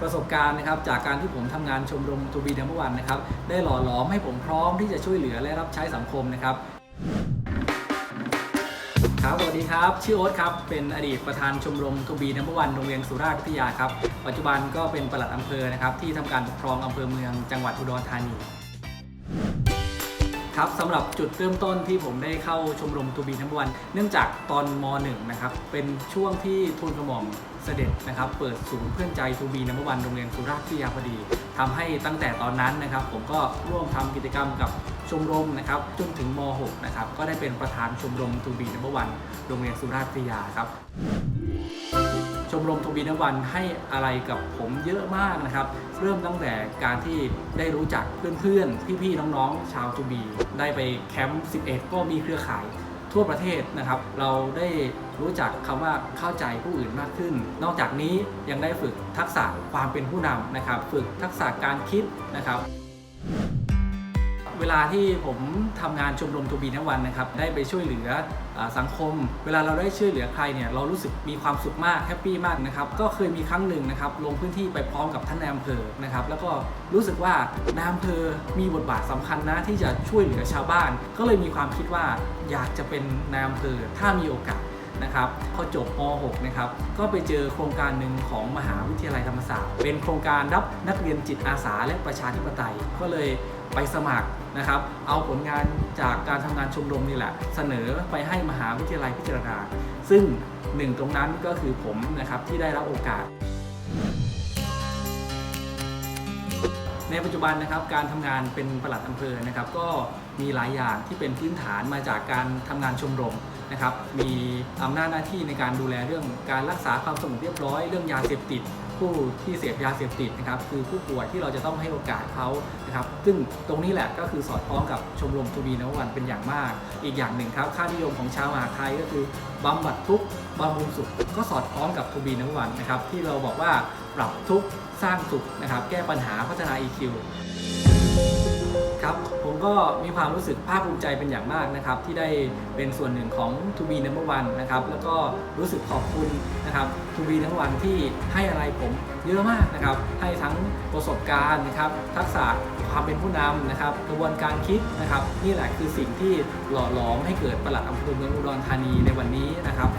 ประสบการณ์นะครับจากการที่ผมทำงานชมรมทูบีนัมวันนะครับได้หล่อหลอมให้ผมพร้อมที่จะช่วยเหลือและรับใช้สังคมนะครับครับสวัสดีครับ ชื่อโอ๊ตครับ เป็นอดีตประธานชมรมทูบีนัมวันโรงเรียนสุราษฎร์วิทยาครับ ปัจจุบันก็เป็นปลัดอำเภอนะครับ ที่ทำการปกครองอำเภอเมืองจังหวัดอุดรธานี ครับสำหรับจุดเริ่มต้นที่ผมได้เข้าชมรมทูบีนัมวัน เนื่องจากตอนม .1 นะครับเป็นช่วงที่ทูลกระหม่อมเสด็จนะครับเปิดศูนย์เพื่อนใจทูบีนัมวันโรงเรียนสุราษฎร์วิทยาพอดีทำให้ตั้งแต่ตอนนั้นนะครับผมก็ร่วมทำกิจกรรมกับชมรมนะครับจนถึงม .6 นะครับก็ได้เป็นประธานชมรมทูบีนัมวันโรงเรียนสุราษฎร์วิทยาครับ ชมรมทวีนวันให้อะไรกับผมเยอะมากนะครับ เริ่มตั้งแต่การที่ได้รู้จักเพื่อนๆ พี่ๆ น้องๆ ชาวทูบี ได้ไปแคมป์11 ก็มีเครือข่ายทั่วประเทศนะครับ เราได้รู้จักคำว่าเข้าใจผู้อื่นมากขึ้น นอกจากนี้ยังได้ฝึกทักษะความเป็นผู้นำนะครับ ฝึกทักษะการคิดนะครับ เวลาที่ผมทำงานชมรมทูบีนวันนะครับ ได้ไปช่วยเหลืออสังคม เวลาเราได้ช่วยเหลือใครเนี่ยเรารู้สึกมีความสุขมากแฮปปี้มากนะครับ ก็เคยมีครั้งหนึ่งนะครับลงพื้นที่ไปพร้อมกับท่านนายอำเภอนะครับ แล้วก็รู้สึกว่านายอำเภอมีบทบาทสำคัญนะที่จะช่วยเหลือชาวบ้าน ก็เลยมีความคิดว่าอยากจะเป็นนายอำเภอถ้ามีโอกาส นะครับพอจบป .6 นะครับก็ไปเจอโครงการหนึ่งของมหาวิทยาลัยธรรมศาสตร์ เป็นโครงการรับนักเรียนจิตอาสาและประชาธิปไตยก็เลยไปสมัครนะครับ เอาผลงานจากการทำงานชมรมนี่แหละ เสนอไปให้มหาวิทยาลัยพิจารณา ซึ่งหนึ่งตรงนั้นก็คือผมนะครับที่ได้รับโอกาส ในปัจจุบันนะครับการทำงานเป็นปลัดอำเภอนะครับ ก็มีหลายอย่างที่เป็นพื้นฐานมาจากการทำงานชมรมนะครับ มีอำนาจหน้าที่ในการดูแลเรื่องการรักษาความสงบเรียบร้อย เรื่องยาเสพติดผู้ที่เสพยาเสพติดนะครับคือผู้ป่วยที่เราจะต้องให้โอกาสเขานะครับซึ่งตรงนี้แหละก็คือสอดคล้องกับชมรมทูบีนวันเป็นอย่างมาก อีกอย่างหนึ่งครับค่านิยมของชาวมหาไทยก็คือบำบัดทุกบำรุงสุข ก็สอดคล้องกับทูบีนวันนะครับที่เราบอกว่าปรับทุกสร้างสุขนะครับแก้ปัญหาพัฒนา EQ ครับผมก็มีความรู้สึกภาคภูมิใจเป็นอย่างมากนะครับที่ได้เป็นส่วนหนึ่งของ To be number one นะครับแล้วก็รู้สึกขอบคุณนะครับ To be number one ที่ให้อะไรผมเยอะมากนะครับให้ทั้งประสบการณ์นะครับทักษะความเป็นผู้นำนะครับกระบวนการคิดนะครับนี่แหละคือสิ่งที่หล่อหลอมให้เกิดประหลัดอำเภอเมืองอุดรธานีในวันนี้นะครับ